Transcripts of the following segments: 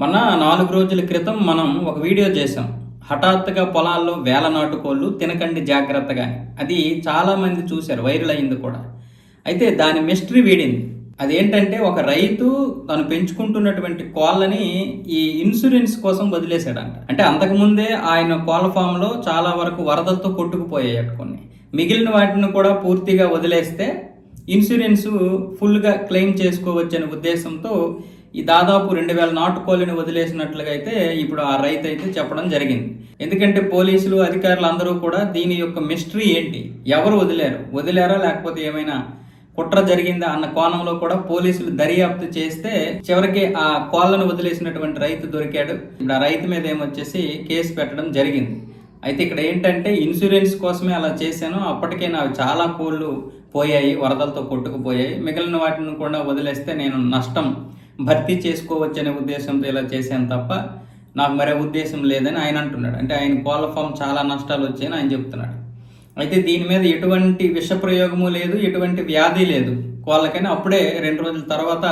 మన నాలుగు రోజుల క్రితం మనం ఒక వీడియో చేసాం హఠాత్తుగా పొలాల్లో వేల నాటుకోళ్ళు తినకండి జాగ్రత్తగా అది చాలామంది చూశారు వైరల్ అయింది కూడా. అయితే దాని మిస్టరీ వీడింది. అదేంటంటే ఒక రైతు తను పెంచుకుంటున్నటువంటి కోళ్ళని ఈ ఇన్సూరెన్స్ కోసం వదిలేశాడంట. అంటే అంతకుముందే ఆయన కోళ్ళ ఫామ్లో చాలా వరకు వరదలతో కొట్టుకుపోయాయట కొన్ని. మిగిలిన వాటిని కూడా పూర్తిగా వదిలేస్తే ఇన్సూరెన్స్ ఫుల్గా క్లెయిమ్ చేసుకోవచ్చు అనే ఉద్దేశంతో ఈ దాదాపు రెండు వేల నాటుకోళ్ళని వదిలేసినట్లుగా అయితే ఇప్పుడు ఆ రైతు అయితే చెప్పడం జరిగింది. ఎందుకంటే పోలీసులు అధికారులు అందరూ కూడా దీని యొక్క మిస్టరీ ఏంటి? ఎవరు వదిలేరు? వదిలేరా? లేకపోతే ఏమైనా కుట్ర జరిగిందా అన్న కోణంలో కూడా పోలీసులు దర్యాప్తు చేస్తే చివరికి ఆ కోళ్ళను వదిలేసినటువంటి రైతు దొరికాడు. ఇప్పుడు ఆ రైతు మీద ఏమొచ్చేసి కేసు పెట్టడం జరిగింది. అయితే ఇక్కడ ఏంటంటే ఇన్సూరెన్స్ కోసమే అలా చేశాను. అప్పటికే నాకు చాలా కోళ్ళు పోయాయి వరదలతో కొట్టుకుపోయాయి. మిగిలిన వాటిని కూడా వదిలేస్తే నేను నష్టం భర్తీ చేసుకోవచ్చనే ఉద్దేశంతో ఇలా చేశాను తప్ప నాకు మరే ఉద్దేశం లేదని ఆయన అంటున్నాడు. అంటే ఆయన కోళ్ళ ఫామ్ చాలా నష్టాలు వచ్చాయని ఆయన చెప్తున్నాడు. అయితే దీని మీద ఎటువంటి విషప్రయోగము లేదు ఎటువంటి వ్యాధి లేదు. కోళ్ళకైనా అప్పుడే రెండు రోజుల తర్వాత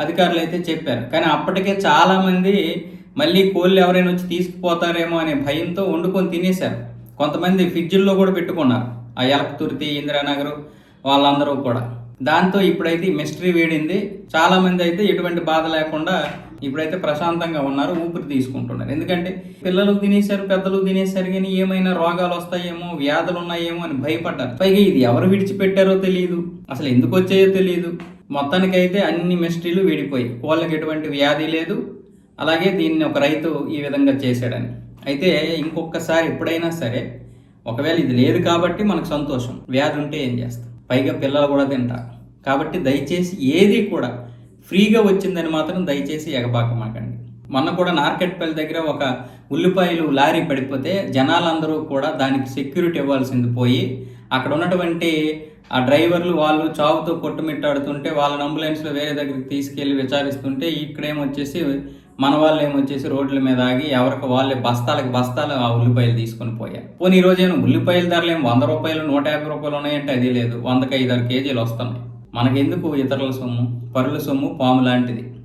అధికారులు అయితే చెప్పారు. కానీ అప్పటికే చాలామంది మళ్ళీ కోళ్ళు ఎవరైనా వచ్చి తీసుకుపోతారేమో అనే భయంతో వండుకొని తినేశారు. కొంతమంది ఫ్రిడ్జ్ల్లో కూడా పెట్టుకున్నారు. ఆ ఎలకతుర్తి ఇందిరానగర్ వాళ్ళందరూ కూడా. దాంతో ఇప్పుడైతే ఈ మిస్టరీ వేడింది. చాలా మంది అయితే ఎటువంటి బాధ లేకుండా ఇప్పుడైతే ప్రశాంతంగా ఉన్నారు ఊపిరి తీసుకుంటున్నారు. ఎందుకంటే పిల్లలు తినేశారు పెద్దలు తినేశారు కానీ ఏమైనా రోగాలు వస్తాయేమో వ్యాధులు ఉన్నాయేమో అని భయపడ్డారు. పైగా ఇది ఎవరు విడిచిపెట్టారో తెలియదు అసలు ఎందుకు వచ్చాయో తెలియదు మొత్తానికైతే అన్ని మిస్టరీలు విడిపోయి కోళ్ళకి ఎటువంటి వ్యాధి లేదు. అలాగే దీన్ని ఒక రైతు ఈ విధంగా చేశాడని. అయితే ఇంకొకసారి ఎప్పుడైనా సరే ఒకవేళ ఇది లేదు కాబట్టి మనకు సంతోషం. వ్యాధి ఉంటే ఏం చేస్తాం? పైగా పిల్లలు కూడా తింటారు. కాబట్టి దయచేసి ఏది కూడా ఫ్రీగా వచ్చిందని మాత్రం దయచేసి ఎగబాకమాకండి. మొన్న కూడా నార్కెట్పల్లి దగ్గర ఒక ఉల్లిపాయలు లారీ పడిపోతే జనాలందరూ కూడా దానికి సెక్యూరిటీ ఇవ్వాల్సింది పోయి అక్కడ ఉన్నటువంటి ఆ డ్రైవర్లు వాళ్ళు చావుతో కొట్టుమిట్టాడుతుంటే వాళ్ళని అంబులెన్స్లో వేరే దగ్గరికి తీసుకెళ్ళి విచారిస్తుంటే ఇక్కడేమొచ్చేసి మన వాళ్ళు ఏమొచ్చేసి రోడ్ల మీద ఆగి ఎవరికి వాళ్ళే బస్తాలకు బస్తాలు ఆ ఉల్లిపాయలు తీసుకొని పోయారు పోనీ ఈరోజు ఏమో ఉల్లిపాయల ధరలు ఏం వంద రూపాయలు నూట యాభై రూపాయలు ఉన్నాయంటే అది లేదు. వందకి ఐదారు కేజీలు వస్తున్నాయి. మనకెందుకు ఇతరుల సొమ్ము? పరుల సొమ్ము పాము లాంటిది.